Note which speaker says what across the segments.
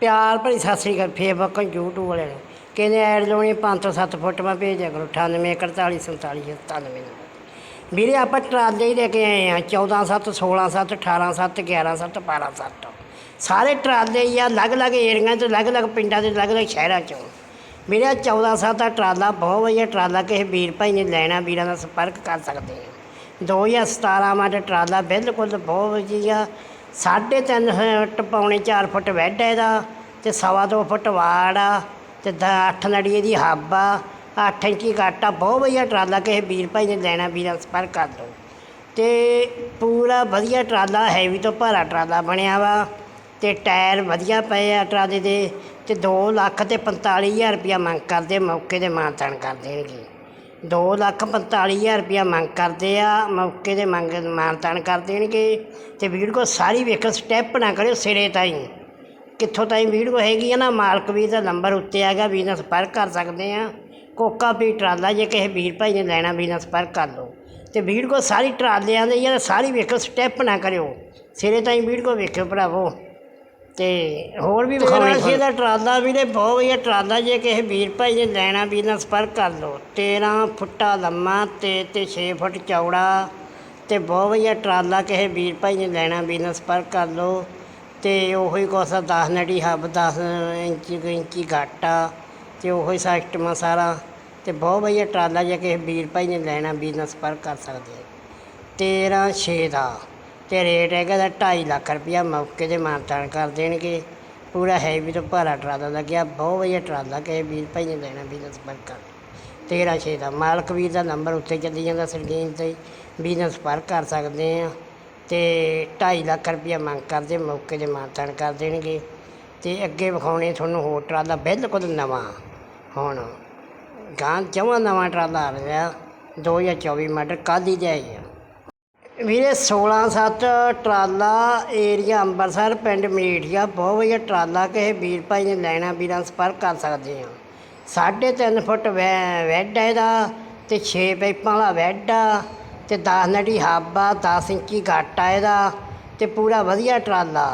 Speaker 1: ਪਿਆਰ ਭਰੀ ਸਤਿ ਸ੍ਰੀ ਅਕਾਲ Facebook YouTube ਵਾਲਿਆਂ ਨੂੰ। ਕਹਿੰਦੇ ਐਡ ਲਾਉਣੀ 5 ਤੋਂ 7 ਫੁੱਟ, ਮੈਂ ਭੇਜਿਆ ਕਰੋ 98 41 47 97 ਵੀਰੇ, ਆਪਾਂ ਟਰਾਲੇ ਹੀ ਲੈ ਕੇ ਆਏ ਆ 14 7 16 7 18 7 11 7 12 7 ਸਾਰੇ ਟਰਾਲੇ ਹੀ ਆ, ਅਲੱਗ-ਅਲੱਗ ਏਰੀਆਂ ਤੋਂ, ਅਲੱਗ-ਅਲੱਗ ਪਿੰਡਾਂ ਦੇ ਅਲੱਗ-ਅਲੱਗ ਸ਼ਹਿਰਾਂ ਚੋਂ। ਵੀਰੇ, ਆਹ 14 7 ਦਾ ਟਰਾਲਾ, ਬਹੁਤ ਵਧੀਆ ਟਰਾਲਾ, ਕਿਸੇ ਵੀਰ ਭਾਈ ਨੇ ਲੈਣਾ, ਵੀਰਾਂ ਦਾ ਸੰਪਰਕ ਕਰ ਸਕਦੇ ਆ 2017 ਮਾਡਲ ਟਰਾਲਾ, ਬਿਲਕੁਲ ਬਹੁਤ ਵਧੀਆ ਸਾਢੇ ਤਿੰਨ ਫੁੱਟ ਪੌਣੇ 4 ਫੁੱਟ ਵੈਡ ਹੈ ਇਹਦਾ ਤੇ ਸਵਾ ਦੋ ਫੁੱਟ ਵਾੜ ਆ ਤੇ 8 ਨੜੀਏ ਦੀ ਹੱਬ ਆ। 8 ਇੰਚੀ ਕੱਟ ਆ। ਬਹੁਤ ਵਧੀਆ ਟਰਾਲਾ ਕਿਸੇ ਵੀਰ ਭਾਈ ਨੇ ਲੈਣਾ, ਵੀਰਾਂ ਨਾਲ ਸੰਪਰਕ ਕਰ ਲਓ। ਤੇ ਪੂਰਾ ਵਧੀਆ ਟਰਾਲਾ ਹੈਵੀ ਤੋਂ ਭਾਰਾ ਟਰਾਲਾ ਬਣਿਆ ਵਾ ਤੇ ਟਾਇਰ ਵਧੀਆ ਪਏ ਆ ਟਰਾਲੇ ਦੇ ਤੇ 2 ਲੱਖ ਤੇ 45000 ਰੁਪਇਆ ਮੰਗ ਕਰਦੇ, ਮੌਕੇ ਦੇ ਮਾਨਤਾਨ ਕਰ ਦੇਣਗੇ। ਦੋ ਲੱਖ 45000 ਰੁਪਇਆ ਮੰਗ ਕਰਦੇ ਆ, ਮੌਕੇ ਦੇ ਮੰਗ ਮਾਣ ਮਾਨਤਾਨ ਕਰ ਦੇਣਗੇ ਤੇ ਵੀਡੀਓ ਸਾਰੀ ਵੇਖੋ ਸਟੈਪ ਨਾ ਕਰਿਓ ਸਿਰੇ ਤਾਈਂ। ਕਿੱਥੋਂ ਤਾਈਂ ਵੀਡੀਓ ਹੈਗੀ ਆ ਨਾ, ਮਾਲਕ ਵੀਰ ਦਾ ਨੰਬਰ ਉੱਤੇ ਹੈਗਾ, ਵੀਰ ਨਾਲ ਸੰਪਰਕ ਕਰ ਸਕਦੇ ਆ। ਕੋਕਾ ਪੀ ਟਰਾਲਾ ਜੇ ਕਿਸੇ ਵੀਰ ਭਾਈ ਨੇ ਲੈਣਾ, ਵੀਰ ਨਾਲ ਸੰਪਰਕ ਕਰ ਲਓ। ਤੇ ਵੀਡੀਓ ਸਾਰੀ ਟਰਾਲਿਆਂ ਦੇ ਯਾਰ ਸਾਰੀ ਵੇਖੋ ਸਟੈਪ ਨਾ ਕਰਿਓ। ਸਿਰੇ ਤਾਈਂ ਵੀਡੀਓ ਵੇਖਿਓ ਭਰਾਵੋ। ਤੇ ਹੋਰ ਵੀ ਵਿਖਾਉਣੇ ਸੀ ਇਹਦਾ ਟਰਾਲਾ ਵੀਰੇ ਬਹੁਤ ਵਧੀਆ ਟਰਾਲਾ ਜੇ ਕਿਸੇ ਵੀਰ ਭਾਈ ਨੇ ਲੈਣਾ ਵੀਰ ਨਾਲ ਸੰਪਰਕ ਕਰ ਲਓ। 13 ਫੁੱਟਾ ਲੰਮਾ ਤੇ ਤੇ 6 ਫੁੱਟ ਚੌੜਾ ਤੇ ਬਹੁਤ ਵਧੀਆ ਟਰਾਲਾ ਕਿਸੇ ਵੀਰ ਭਾਈ ਨੇ ਲੈਣਾ ਵੀਰ ਨਾਲ ਸੰਪਰਕ ਕਰ ਲਓ। ਤੇ ਉਹੀ ਕੋਸਾ 10 ਨੜੀ ਹੱਬ 10 ਇੰਚੀ ਇੰਚੀ ਘਾਟਾ ਤੇ ਉਹੀ ਸਿਸਟਮ ਸਾਰਾ। ਤੇ ਬਹੁਤ ਵਧੀਆ ਟਰਾਲਾ ਜੇ ਕਿਸੇ ਵੀਰ ਭਾਈ ਨੇ ਲੈਣਾ ਵੀਰ ਨਾਲ ਸੰਪਰਕ ਕਰ ਸਕਦੇ। ਆ 13 6 ਦਾ। ਤੇ ਰੇਟ ਹੈਗਾ ਦਾ 2.5 ਲੱਖ ਰੁਪਇਆ ਮੌਕੇ 'ਤੇ ਮਾਨਤਾਨ ਕਰ ਦੇਣਗੇ। ਪੂਰਾ ਹੈਵੀ ਤੋਂ ਭਾਰਾ ਟਰਾਲਾ ਲੱਗਿਆ, ਬਹੁਤ ਵਧੀਆ ਟਰਾਲਾ ਕਿਸੇ ਵੀਰ ਭਾਈ ਨੇ ਲੈਣਾ ਵੀਰ ਕਰ 13 6 ਦਾ ਮਾਲਕ ਵੀਰ ਦਾ ਨੰਬਰ ਉੱਤੇ ਚੱਲੀ ਜਾਂਦਾ ਸਕਰੀਨ ਤੇ ਬਿਜਨਸ ਨਾਲ ਕਰ ਸਕਦੇ ਆ। ਤੇ 2.5 ਲੱਖ ਰੁਪਇਆ ਮੰਗ ਕਰਦੇ, ਮੌਕੇ ਦੇ ਮਾਨਤਾਨ ਕਰ ਦੇਣਗੇ। ਤੇ ਅੱਗੇ ਵਿਖਾਉਣੇ ਤੁਹਾਨੂੰ ਹੋਰ ਟਰਾਲਾ ਬਿਲਕੁਲ ਨਵਾਂ। ਹੁਣ ਗਾਂ ਜਮਾਂ ਨਵਾਂ ਟਰਾਲਾ ਆ ਰਿਹਾ 2024 ਮਾਡਲ ਕੱਲ੍ਹ ਹੀ ਜਾਏਗਾ ਵੀਰੇ 16 7 ਟਰਾਲਾ ਏਰੀਆ ਅੰਮ੍ਰਿਤਸਰ ਪਿੰਡ ਮੀਠੀਆ ਬਹੁਤ ਵਧੀਆ ਟਰਾਲਾ ਕਿਸੇ ਵੀਰ ਭਾਈ ਨੇ ਲੈਣਾ, ਵੀਰਾਂ ਸੰਪਰਕ ਕਰ ਸਕਦੇ ਆ ਸਾਢੇ ਤਿੰਨ ਫੁੱਟ ਵੈ- ਵੈਡ ਹੈ ਇਹਦਾ ਤੇ 6 ਪਾਈਪਾਂ ਵਾਲਾ ਵੈੱਡ ਆ ਤੇ 10 ਨੜੀ ਹੱਬ ਆ 10 ਇੰਚੀ ਘੱਟ ਆ ਇਹਦਾ ਤੇ ਪੂਰਾ ਵਧੀਆ ਟਰਾਲਾ।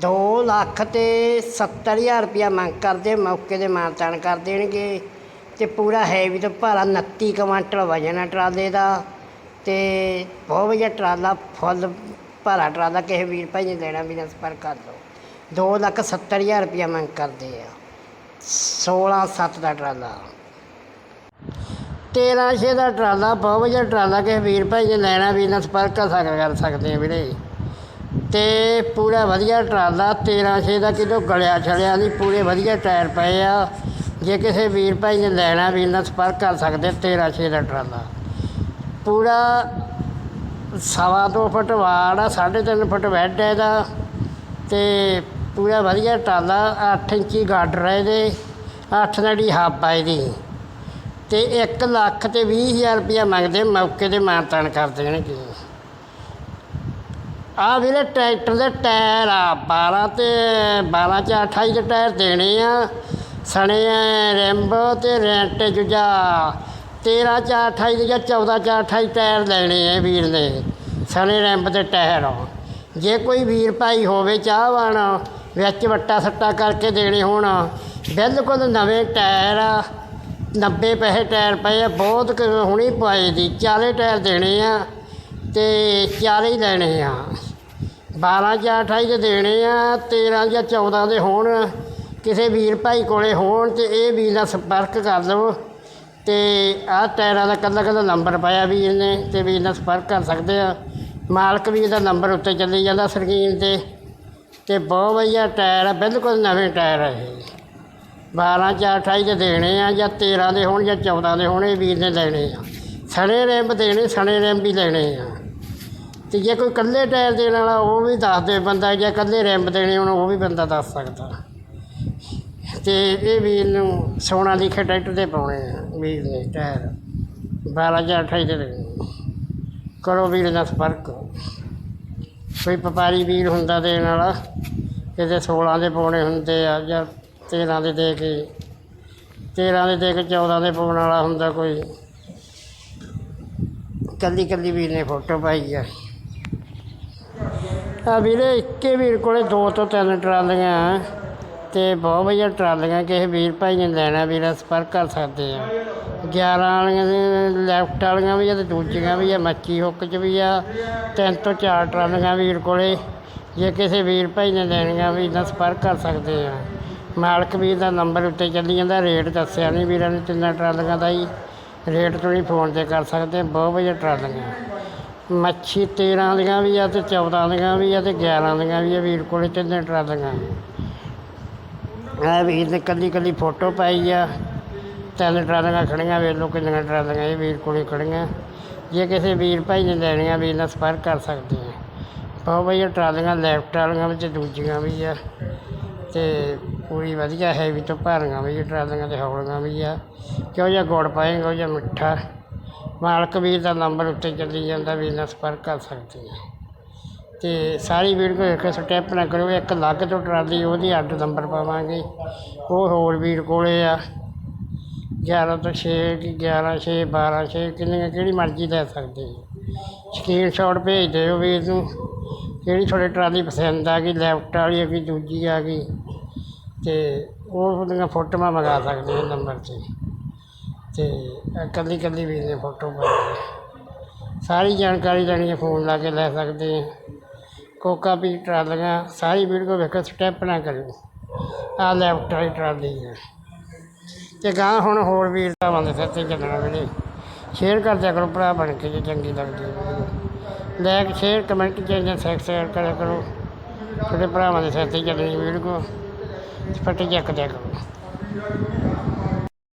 Speaker 1: 2 ਲੱਖ ਤੇ 70000 ਰੁਪਇਆ ਮੰਗ ਕਰਦੇ, ਮੌਕੇ ਦੇ ਮਾਨਤਾਨ ਕਰ ਦੇਣਗੇ ਤੇ ਪੂਰਾ ਹੈਵੀ ਤੋਂ ਭਾਰਾ 29 ਕੁਆਂਟਲ ਵਜਨ ਆ ਟਰਾਲੇ ਦਾ। ਤੇ ਬਹੁਤ ਵਧੀਆ ਟਰਾਲਾ, ਫੁੱਲ, ਭਾਰਾ ਟਰਾਲਾ, ਕਿਸੇ ਵੀਰ ਭਾਈ ਨੇ ਲੈਣਾ ਵੀ ਨਾ ਸੰਪਰਕ ਕਰ ਲਓ। 2 ਲੱਖ 70 ਹਜ਼ਾਰ ਰੁਪਇਆ ਮੰਗ ਕਰਦੇ ਆ। 16 7 ਦਾ ਟਰਾਲਾ। 13 ਛੇ ਦਾ ਟਰਾਲਾ, ਬਹੁਤ ਵਧੀਆ ਟਰਾਲਾ, ਕਿਸੇ ਵੀਰ ਭਾਈ ਨੇ ਲੈਣਾ ਵੀ ਨਾ ਸੰਪਰਕ ਕਰ ਸਕ- ਕਰ ਸਕਦੇ ਆ ਵੀਰੇ। ਤੇ ਪੂਰਾ ਵਧੀਆ ਟਰਾਲਾ 13 ਛੇ ਦਾ ਕਿਦੋਂ ਗਲਿਆ ਛਲਿਆ ਨਹੀਂ, ਪੂਰੇ ਵਧੀਆ ਟਾਇਰ ਪਏ ਆ। ਜੇ ਕਿਸੇ ਵੀਰ ਭਾਈ ਨੇ ਲੈਣਾ ਵੀ ਨਾਲ ਸੰਪਰਕ ਕਰ ਸਕਦੇ 13 ਛੇ ਦਾ ਟਰਾਲਾ। ਪੂਰਾ ਸਵਾ ਦੋ ਫੁੱਟ ਵਾੜ ਆ, ਸਾਢੇ ਤਿੰਨ ਫੁੱਟ ਵੈਡ ਹੈ ਇਹਦਾ ਤੇ ਪੂਰਾ ਵਧੀਆ ਟਰਾਲਾ 8 ਇੰਚੀ ਗਾਡਰ ਹੈ ਇਹਦੇ 8 ਨੜੀ ਹੱਬ ਆ ਇਹਦੀ। ਤੇ 1 ਲੱਖ ਤੇ 20 ਹਜ਼ਾਰ ਰੁਪਇਆ ਮੰਗਦੇ ਮੌਕੇ ਤੇ ਮਾਨਤਾਨ ਕਰ ਦੇਣਗੇ। ਆ ਵੀਰੇ ਟਰੈਕਟਰ ਦੇ ਟਾਇਰ ਆ 12 ਤੇ 12 ਚ 28 ਦੇ ਟਾਇਰ ਦੇਣੇ ਆ, ਸਣੇ ਆ ਰਿੰਬ ਤੇ ਰੈਂਟ ਜੁਜਾ 13 ਚ 28 ਦੇ ਜਾਂ 14 ਚ 28 ਟਾਇਰ ਲੈਣੇ ਆ ਵੀਰ ਨੇ, ਸਣੇ ਰਿੰਬ ਦੇ ਟਾਇਰ ਜੇ ਕੋਈ ਵੀਰ ਭਾਈ ਹੋਵੇ ਚਾਹਵਾਨ, ਵਿੱਚ ਵੱਟਾ ਸੱਟਾ ਕਰਕੇ ਦੇਣੇ ਹੋਣ, ਬਿਲਕੁਲ ਨਵੇਂ ਟਾਇਰ ਆ 90 ਪੈਸੇ ਟਾਇਰ ਪਏ ਆ, ਬਹੁਤ ਕੁ ਹੁਣੀ ਪਾਏ ਦੀ 40 ਟਾਇਰ ਦੇਣੇ ਆ ਤੇ 40 ਲੈਣੇ ਆ। 12 ਜਾਂ 28 ਦੇ ਦੇਣੇ ਆ 13 ਜਾਂ 14 ਦੇ ਹੋਣ, ਕਿਸੇ ਵੀਰ ਭਾਈ ਕੋਲੇ ਹੋਣ ਤੇ ਇਹ ਵੀਰ ਦਾ ਸੰਪਰਕ ਕਰ ਲਵੋ। ਤੇ ਆਹ ਟਾਇਰਾਂ ਦਾ ਕੱਲਾ ਕੱਲਾ ਨੰਬਰ ਪਾਇਆ ਵੀਰ ਨੇ ਤੇ ਵੀਰ ਨਾਲ ਸੰਪਰਕ ਕਰ ਸਕਦੇ ਆ। ਮਾਲਕ ਵੀ ਇਹਦਾ ਨੰਬਰ ਉੱਤੇ ਚੱਲੀ ਜਾਂਦਾ ਸਕਰੀਨ ਤੇ। ਤੇ ਬਹੁਤ ਵਧੀਆ ਟਾਇਰ ਆ, ਬਿਲਕੁਲ ਨਵੇਂ ਟਾਇਰ ਆ ਇਹ। 12 ਜਾਂ 28 ਦੇ ਦੇਣੇ ਆ ਜਾਂ 13 ਦੇ ਹੋਣ ਜਾਂ 14 ਦੇ ਹੋਣੇ ਵੀਰ ਨੇ ਲੈਣੇ ਆ। ਸਣੇ ਰੈਂਪ ਦੇਣੇ, ਸਣੇ ਰੈਂਪ ਵੀ ਲੈਣੇ ਆ। ਤੇ ਜੇ ਕੋਈ ਇਕੱਲੇ ਟਾਇਰ ਦੇਣ ਵਾਲਾ ਉਹ ਵੀ ਦੱਸ ਦੇ ਬੰਦਾ, ਜਾਂ ਇਕੱਲੇ ਰੈਂਪ ਦੇਣੇ ਹੋਣ, ਉਹ ਵੀ ਬੰਦਾ ਦੱਸ ਸਕਦਾ। ਤੇ ਇਹ ਵੀਰ ਨੂੰ ਸੋਨਾ ਲਿਖੇ ਟਰੈਕਟਰ ਦੇ ਪਾਉਣੇ ਆ ਵੀਰ ਨੇ ਟਾਇਰ। 12 ਜਾਂ 28 ਦੇ। ਕਰੋ ਵੀਰ ਦਾ ਸੰਪਰਕ। ਕੋਈ ਵਪਾਰੀ ਵੀਰ ਹੁੰਦਾ ਦੇਣ ਵਾਲਾ ਕਿਤੇ 16 ਦੇ ਪਾਉਣੇ ਹੁੰਦੇ ਆ, ਜਾਂ 13 ਦੇ ਦੇ ਕੇ। 13 ਦੇ ਦੇ ਕੇ 14 ਦੇ ਪਾਉਣ ਵਾਲਾ ਹੁੰਦਾ ਕੋਈ। ਕੱਲੀ ਕੱਲੀ ਵੀਰ ਨੇ ਫੋਟੋ ਪਾਈ ਆ। ਆ ਵੀਰੇ, ਇੱਕੇ ਵੀਰ ਕੋਲੇ ਦੋ ਤੋਂ ਤਿੰਨ ਟਰਾਲੀਆਂ ਤੇ ਬਹੁਤ ਵਧੀਆ ਟਰਾਲੀਆਂ ਕਿਸੇ ਵੀਰ ਭਾਈ ਨੇ ਲੈਣਾ ਵੀਰਾ ਸੰਪਰਕ ਕਰ ਸਕਦੇ ਆ 11 ਵਾਲੀਆਂ ਦੇ, ਲੈਫਟ ਵਾਲੀਆਂ ਵੀ ਆ ਤੇ ਦੂਜੀਆਂ ਵੀ ਆ, ਮੱਛੀ ਹੁੱਕ 'ਚ ਵੀ ਆ। ਤਿੰਨ ਤੋਂ ਚਾਰ ਟਰਾਲੀਆਂ ਵੀਰ ਕੋਲੇ, ਜੇ ਕਿਸੇ ਵੀਰ ਭਾਈ ਨੇ ਲੈਣੀਆਂ ਵੀ ਤਾਂ ਸੰਪਰਕ ਕਰ ਸਕਦੇ ਆ ਮਾਲਕ ਵੀਰ ਦਾ ਨੰਬਰ ਉੱਤੇ ਚੱਲੀ ਜਾਂਦਾ, ਰੇਟ ਦੱਸਿਆ ਨਹੀਂ ਵੀਰਾਂ ਨੇ ਤਿੰਨਾਂ ਟਰਾਲੀਆਂ ਦਾ ਹੀ। ਰੇਟ ਤੁਸੀਂ ਫੋਨ ਤੇ ਕਰ ਸਕਦੇ ਬਹੁਤ ਵਧੀਆ ਟਰਾਲੀਆਂ। ਮੱਛੀ 13 ਦੀਆਂ ਵੀ ਆ ਤੇ 14 ਦੀਆਂ ਵੀ ਆ ਤੇ 11 ਦੀਆਂ ਵੀ ਆ ਵੀਰ ਕੋਲੇ ਤਿੰਨੇ ਟਰਾਲੀਆਂ। ਇਹ ਵੀਰ ਨੇ ਕੱਲੀ ਕੱਲੀ ਫੋਟੋ ਪਾਈ ਆ। ਤਿੰਨ ਟਰਾਲੀਆਂ ਖੜੀਆਂ, ਵੇਖ ਲਓ ਕਿੰਨੀਆਂ ਟਰਾਲੀਆਂ, ਇਹ ਵੀਰ ਕੋਲੇ ਖੜੀਆਂ। ਜੇ ਕਿਸੇ ਵੀਰ ਭਾਈ ਨੇ ਲੈਣੀਆਂ, ਵੀਰ ਨਾਲ ਸੰਪਰਕ ਕਰ ਸਕਦੇ ਆ। ਬਹੁਤ ਵਧੀਆ ਟਰਾਲੀਆਂ, ਲੈਫਟ ਵਾਲੀਆਂ ਵਿੱਚ ਦੂਜੀਆਂ ਵੀ ਆ। ਤੇ ਪੂਰੀ ਵਧੀਆ ਹੈ ਵੀ ਤੋਂ ਭਾਰੀਆਂ ਵੀ ਟਰਾਲੀਆਂ ਤੇ ਹੌਲੀਆਂ ਵੀ ਆ। ਕਿਉਂ ਜਿਹਾ ਗੁੜ ਪਾਏਗਾ ਉਹ ਜਿਹਾ ਮਿੱਠਾ। ਮਾਲਕ ਵੀਰ ਦਾ ਨੰਬਰ ਉੱਤੇ ਚੱਲੀ ਜਾਂਦਾ, ਵੀਰ ਨਾਲ ਸੰਪਰਕ ਕਰ ਸਕਦੇ ਆ। ਅਤੇ ਸਾਰੀ ਵੀਡੀਓ ਇੱਕ ਸਟੈਪ ਨਾ ਕਰਿਓ ਇੱਕ ਅਲੱਗ ਤੋਂ ਟਰਾਲੀ, ਉਹਦੀ ਅੱਡ ਨੰਬਰ ਪਾਵਾਂਗੇ। ਉਹ ਹੋਰ ਵੀਰ ਕੋਲੇ ਆ। 11 ਤੋਂ ਛੇ, ਕਿ 11 6 12 6 ਕਿੰਨੀਆਂ, ਕਿਹੜੀ ਮਰਜ਼ੀ ਲੈ ਸਕਦੇ ਸਕਰੀਨਸ਼ਾਟ ਭੇਜ ਦਿਓ ਵੀਰ ਨੂੰ ਕਿਹੜੀ ਤੁਹਾਡੀ ਟਰਾਲੀ ਪਸੰਦ ਆ ਗਈ ਲੈਫਟ ਵਾਲੀ ਆ ਗਈ, ਦੂਜੀ ਆ ਗਈ, ਤੇ ਉਹ ਉਹਦੀਆਂ ਫੋਟੋਆਂ ਮੰਗਾ ਸਕਦੇ ਆ ਨੰਬਰ 'ਤੇ। ਤੇ ਇਕੱਲੀ ਇਕੱਲੀ ਵੀਰ ਨੇ ਫੋਟੋ ਪਾਈ ਸਾਰੀ ਜਾਣਕਾਰੀ ਲੈਣੀ ਹੈ ਫੋਨ ਲਾ ਕੇ ਲੈ ਸਕਦੇ ਆ। ਕੋਕਾ ਵੀ ਟਰਾਲੀਆਂ, ਸਾਰੀ ਵੀਡੀਓ ਵੇਖੋ ਸਟੈਪ ਨਾ ਕਰਿਓ ਆ ਲੈਫਟ ਵਾਲੀ ਟਰਾਲੀ ਹੈ ਤੇ ਗਾਂ ਹੁਣ ਹੋਰ ਵੀਰ ਭਰਾਵਾਂ ਦੇ ਸਿਰ ਤੇ ਚੱਲਣਾ ਵੀਰੇ ਸ਼ੇਅਰ ਕਰ ਕਰੋ, ਭਰਾ ਬਣ ਕੇ ਜੇ ਚੰਗੀ ਲੱਗਦੀ ਹੈ like share, comment channel subscribe ਕਰਿਆ ਕਰੋ। ਤੁਹਾਡੇ ਭਰਾਵਾਂ ਦੇ ਸਿਰ ਤੇ ਚੱਲਣੀ ਵੀਡੀਓ। ਫੱਟੀ ਚੱਕਦਿਆ ਕਰੋ।